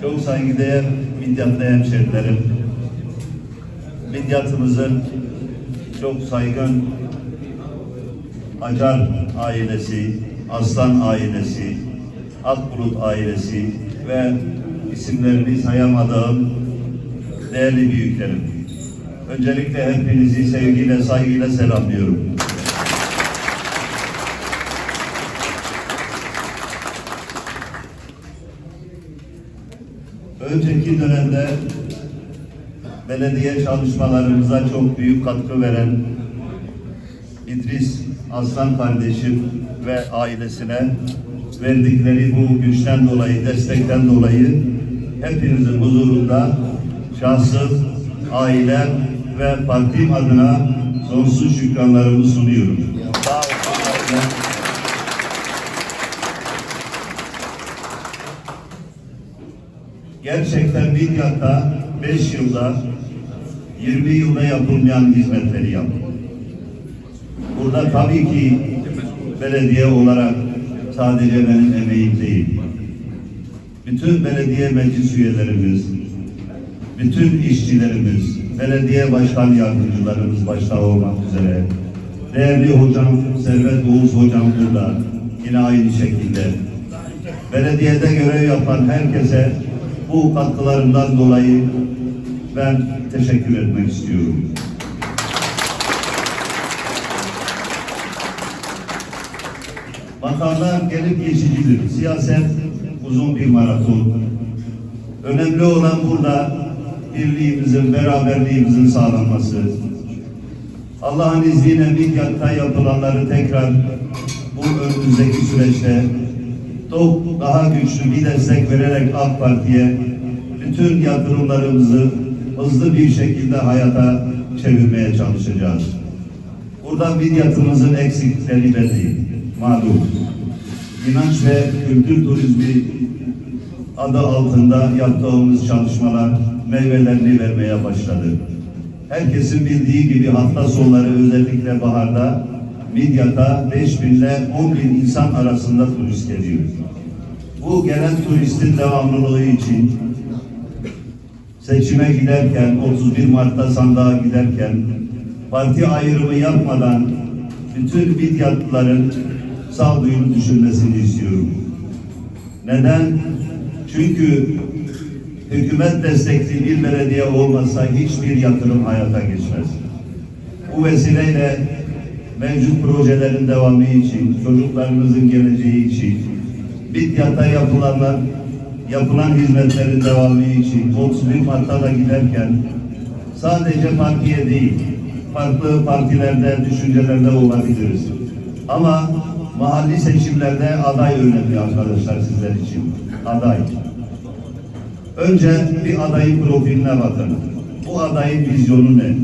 Çok saygıdeğer Midyatlı hemşerilerim, Midyatımızın çok saygın Acar ailesi, Aslan ailesi, Akbulut ailesi ve isimlerini sayamadığım değerli büyüklerim. Öncelikle hepinizi sevgiyle, saygıyla selamlıyorum. Önceki dönemde belediye çalışmalarımıza çok büyük katkı veren İdris Aslan kardeşim ve ailesine verdikleri bu güçten dolayı, destekten dolayı hepinizin huzurunda şahsım, ailem ve partim adına sonsuz şükranlarımı sunuyorum. Sağ olsunlar. Gerçekten Midyat'ta 5 yılda 20 yılda yapılmayan hizmetleri yaptı. Burada tabii ki belediye olarak sadece benim emeğim değil. Bütün belediye meclis üyelerimiz, bütün işçilerimiz, belediye başkan yardımcılarımız başta olmak üzere, değerli hocam Servet Oğuz hocam burada, yine aynı şekilde. Belediyede görev yapan herkese bu katkılarından dolayı ben teşekkür etmek istiyorum. Makamlar gelip geçicidir. Siyaset uzun bir maraton. Önemli olan burada birliğimizin, beraberliğimizin sağlanması. Allah'ın izniyle Midyat'ta yapılanları tekrar bu önümüzdeki süreçte daha güçlü bir destek vererek AK Parti'ye bütün yatırımlarımızı hızlı bir şekilde hayata çevirmeye çalışacağız. Burada Midyat'ımızın eksikleri belli, malum. İnanç ve kültür turizmi adı altında yaptığımız çalışmalar meyvelerini vermeye başladı. Herkesin bildiği gibi hafta sonları özellikle baharda Midyat'a 5 bin ile 10 bin insan arasında turist geliyor. Bu gelen turistin devamlılığı için seçime giderken, 31 Mart'ta sandığa giderken parti ayrımı yapmadan bütün Midyatlıların sağduyulu düşünmesini istiyorum. Neden? Çünkü hükümet destekli bir belediye olmasa hiçbir yatırım hayata geçmez. Bu vesileyle mevcut projelerin devamı için, çocuklarımızın geleceği için, Midyat'a yapılanlar, yapılan hizmetlerin devamı için 31 Mart'ta da giderken sadece partiye değil, farklı partilerde, düşüncelerde olabiliriz. Ama mahalli seçimlerde aday önemli arkadaşlar sizler için. Aday. Önce bir adayın profiline bakın. Bu adayın vizyonu ne?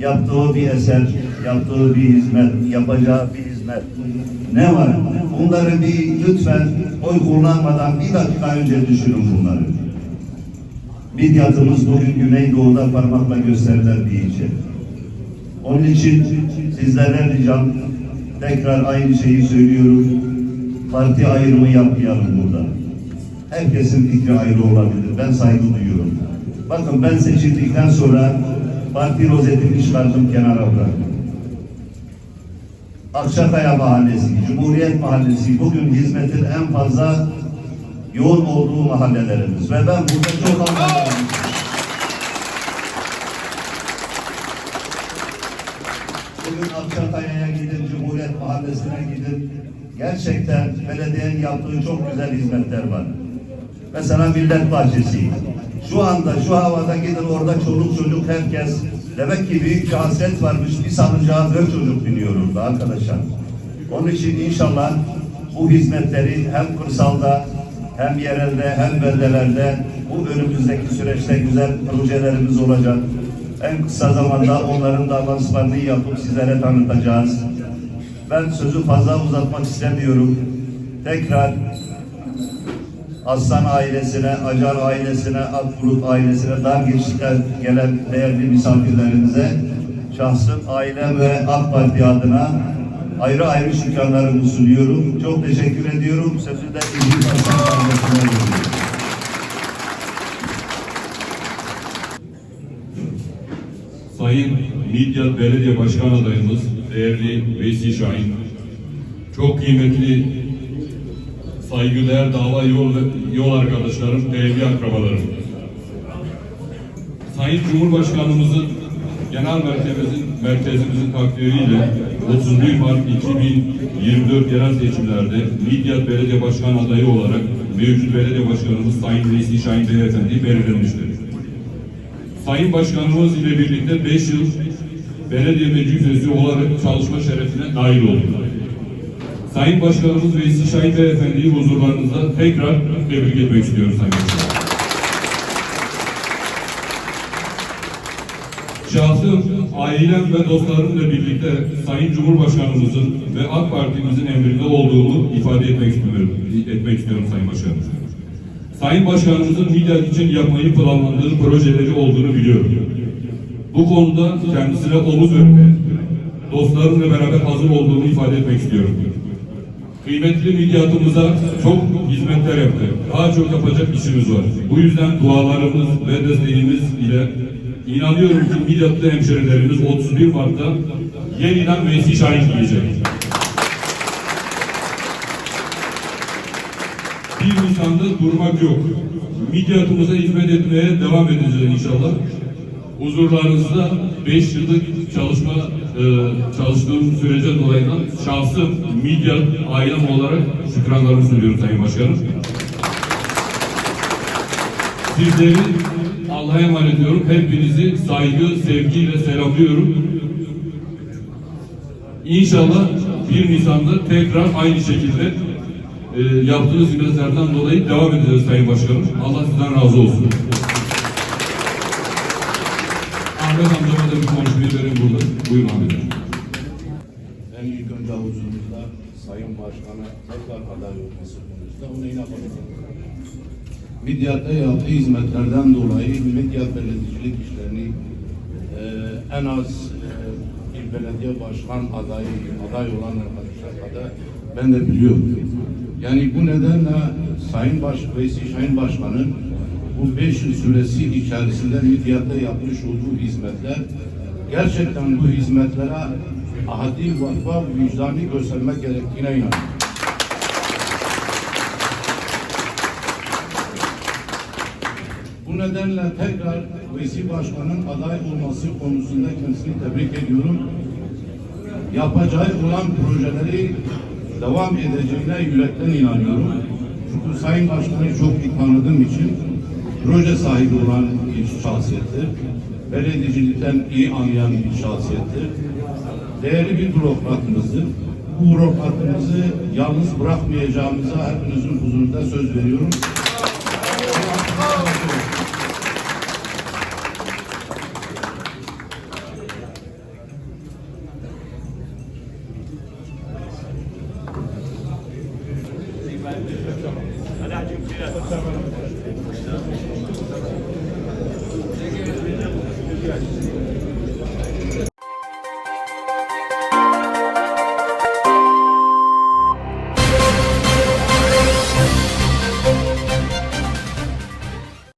Yaptığı bir eser, yaptığı bir hizmet, yapacağı bir hizmet. Ne var? Bunları bir lütfen oy kullanmadan bir dakika önce düşünün bunları. Midyatımız bugün Güneydoğu'da parmakla gösterilen bir ilçe. Onun için sizlerden ricam tekrar aynı şeyi söylüyorum. Parti ayrımı yapmayalım burada. Herkesin fikri ayrı olabilir. Ben saygı duyuyorum. Bakın ben seçildikten sonra parti rozetimi çıkardım kenara bıraktım. Akçakaya Mahallesi, Cumhuriyet Mahallesi bugün hizmetin en fazla yoğun olduğu mahallelerimiz. Ve ben burada çok anlamıyorum. Bugün Akçakaya'ya gidin, Cumhuriyet Mahallesi'ne gidin. Gerçekten belediyenin yaptığı çok güzel hizmetler var. Mesela Millet Bahçesi. Şu anda, şu havada gidin orada çoluk çocuk herkes. Demek ki büyük bir hasret varmış. Bir sanıcağa dört çocuk biniyor orada arkadaşlar. Onun için inşallah bu hizmetleri hem kırsalda hem yerelde hem beldelerde bu önümüzdeki süreçte güzel projelerimiz olacak. En kısa zamanda onların da lansmanını yapıp sizlere tanıtacağız. Ben sözü fazla uzatmak istemiyorum. Tekrar Aslan ailesine, Acar ailesine, Akbulut ailesine, dar geçişten gelen değerli misafirlerimize şahsım, ailem ve AK Parti adına ayrı ayrı şükranlarımı sunuyorum. Çok teşekkür ediyorum. Sözü de. Sayın Midyat Belediye Başkan adayımız değerli Veysi Şahin, çok kıymetli saygıdeğer dava yol, yol arkadaşlarım, değerli akrabalarım. Sayın Cumhurbaşkanımızın genel merkezimizin, merkezimizin takdiriyle 31 Mart 2024 yerel seçimlerde Midyat Belediye Başkan adayı olarak mevcut belediye başkanımız Sayın Veysi Şahin Beyefendi belirlenmiştir. Sayın Başkanımız ile birlikte 5 yıl belediye meclis olarak çalışma şerefine nail olduk. Sayın Başkanımız Veysi Şahin Beyefendi'yi huzurlarınızda tekrar tebrik etmek istiyorum Sayın Başkanım. Şahsım, ailem ve dostlarımla birlikte Sayın Cumhurbaşkanımızın ve AK Parti'mizin emrinde olduğumu ifade etmek istiyorum, etmek istiyorum Sayın Başkanım. Sayın Başkanımızın Midyat için yapmayı planladığı projeleri olduğunu biliyorum. Bu konuda kendisine omuz vermeye, dostlarımla beraber hazır olduğunu ifade etmek istiyorum. Kıymetli midyatımıza çok hizmetler yaptı. Daha çok yapacak işimiz var. Bu yüzden dualarımız ve desteğimiz ile inanıyorum ki midyatlı hemşerilerimiz 31 Mart'ta yeniden Veysi Şahin diyecek. 1 Nisan'da durmak yok. Midyatımıza hizmet etmeye devam edeceğiz inşallah. Huzurlarınızda 5 yıllık çalışma e, çalıştığım sürece dolayından şahsım Midyat ailem olarak şükranlarımı sunuyorum Sayın Başkanım. Sizleri Allah'a emanet ediyorum. Hepinizi saygı, sevgiyle selamlıyorum. İnşallah 1 Nisan'da tekrar aynı şekilde e, yaptığınız hizmetlerden dolayı devam edeceğiz Sayın Başkanım. Allah sizden razı olsun. Ahmet amcama da bir konuşmayı verin burada. Buyurun Ahmet amca. Ben ilk önce huzurunuzda Sayın Başkan'a tekrar aday olması konusunda ona inanmadım. Midyat'ta yaptığı hizmetlerden dolayı Midyat belediyecilik işlerini e, en az e, bir belediye başkan adayı, aday olan arkadaşlar kadar ben de biliyorum. Yani bu nedenle Sayın Baş, Veysi Şahin Başkan'ın bu 5 yıl süresi içerisinde Midyat'ta yapmış olduğu hizmetler gerçekten bu hizmetlere adi vakfa vicdanı göstermek gerektiğine inanıyorum. Bu nedenle tekrar Vesi Başkan'ın aday olması konusunda kendisini tebrik ediyorum. Yapacağı olan projeleri devam edeceğine yürekten inanıyorum. Çünkü Sayın Başkan'ı çok iyi tanıdığım için proje sahibi olan bir şahsiyettir. Beledicilikten iyi anlayan bir şahsiyettir. Değerli bir bürokratımızdır. Bu bürokratımızı yalnız bırakmayacağımıza hepinizin huzurunda söz veriyorum. Alacım biraz. Thank you.